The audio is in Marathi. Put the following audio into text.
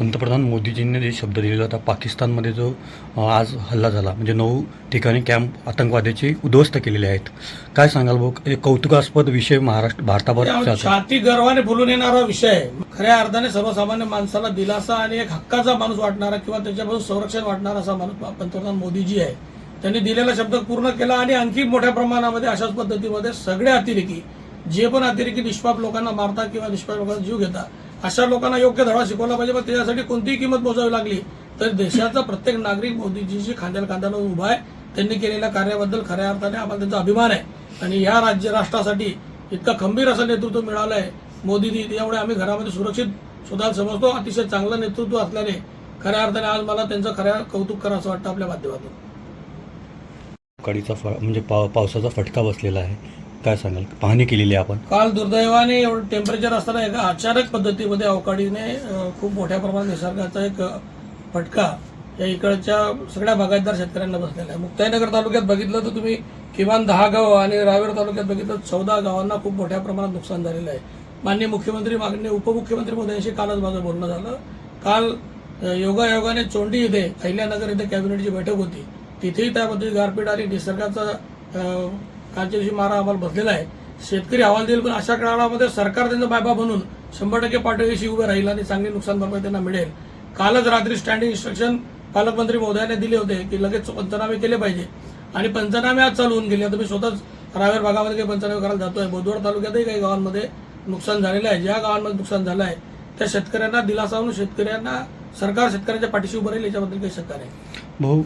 पंतप्रधान मोदीजींनी जे शब्द दिलेला होता पाकिस्तानमध्ये जो आज हल्ला झाला म्हणजे नऊ ठिकाणी कॅम्प आतंकवाद्याचे उद्ध्वस्त केलेले आहेत. काय सांगाल भाऊ? एक कौतुकास्पद विषय महाराष्ट्र भारताभर छाती गर्वाने फुलून येणारा विषय खऱ्या अर्थाने सर्वसामान्य माणसाला दिलासा आणि एक हक्काचा माणूस वाटणारा किंवा त्याच्यापासून संरक्षण वाटणारा असा माणूस पंतप्रधान मोदीजी आहे. त्यांनी दिलेला शब्द पूर्ण केला आणि आणखी मोठ्या प्रमाणामध्ये अशाच पद्धतीमध्ये सगळे अतिरेकी जे पण अतिरेकी निष्पाप लोकांना मारतात किंवा निष्पाप लोकांना जीव घेतात अशा लोकांना योग्य धडा शिकवला पाहिजे पण त्याच्यासाठी कोणतीही किंमत मोजावी लागली तर देशाचा प्रत्येक नागरिक मोदीजीशी खांद्याला खांद्याला उभा आहे त्यांनी केलेल्या कार्याबद्दल खऱ्या अर्थाने आम्हाला त्यांचा अभिमान आहे. आणि या राज्य राष्ट्रासाठी इतकं खंबीर असं नेतृत्व मिळालं आहे मोदीजी त्यामुळे आम्ही घरामध्ये सुरक्षित सुद्धा समजतो अतिशय चांगलं नेतृत्व असल्याने खऱ्या अर्थाने आज मला त्यांचं खऱ्या कौतुक करा असं वाटतं आपल्या माध्यमातून. कडीचा फ म्हणजे पाव पावसाचा फटका बसलेला आहे. काय सांगाल? पाहणी केलेली आहे आपण. काल दुर्दैवाने एवढं टेम्परेचर असताना एका अचानक पद्धतीमध्ये अवकाळीने खूप मोठ्या प्रमाणात निसर्गाचा एक फटका या इकडच्या सगळ्या बागायतदार शेतकऱ्यांना बसलेला आहे. मुक्ताईनगर तालुक्यात बघितलं तर तुम्ही किमान दहा गाव आणि रावेर तालुक्यात बघितलं चौदा गावांना खूप मोठ्या प्रमाणात नुकसान झालेलं आहे. माननीय मुख्यमंत्री माननीय उपमुख्यमंत्री मोदयांशी कालच माझं बोलणं झालं. काल योगायोगाने चोंडी इथे अहिल्यानगर इथे कॅबिनेटची बैठक होती. तिथेही त्यामध्ये गारपीट आणि निसर्गाचा कालच्या दिवशी मारा अहवाल बसलेला आहे. शेतकरी अहवाल देईल पण अशा काळामध्ये सरकार त्यांचा बायबा बनून शंभर टक्के पाठीशी उभं राहील आणि चांगली नुकसान भरपाई त्यांना मिळेल. कालच रात्री स्टँडिंग इन्स्ट्रक्शन पालकमंत्री महोदयाने दिले होते की लगेच पंचनामे केले पाहिजे. आणि पंचनामे आज चालू होऊन गेले. आता मी स्वतःच रावेर भागामध्ये काही पंचनामे करायला जातोय. बोदवड तालुक्यातही काही गावांमध्ये नुकसान झालेलं आहे. ज्या गावांमध्ये नुकसान झालं आहे त्या शेतकऱ्यांना दिलासा म्हणून शेतकऱ्यांना सरकार शेतकऱ्यांच्या पाठीशी उभं राहील याच्याबद्दल काही शंका नाही. भाऊ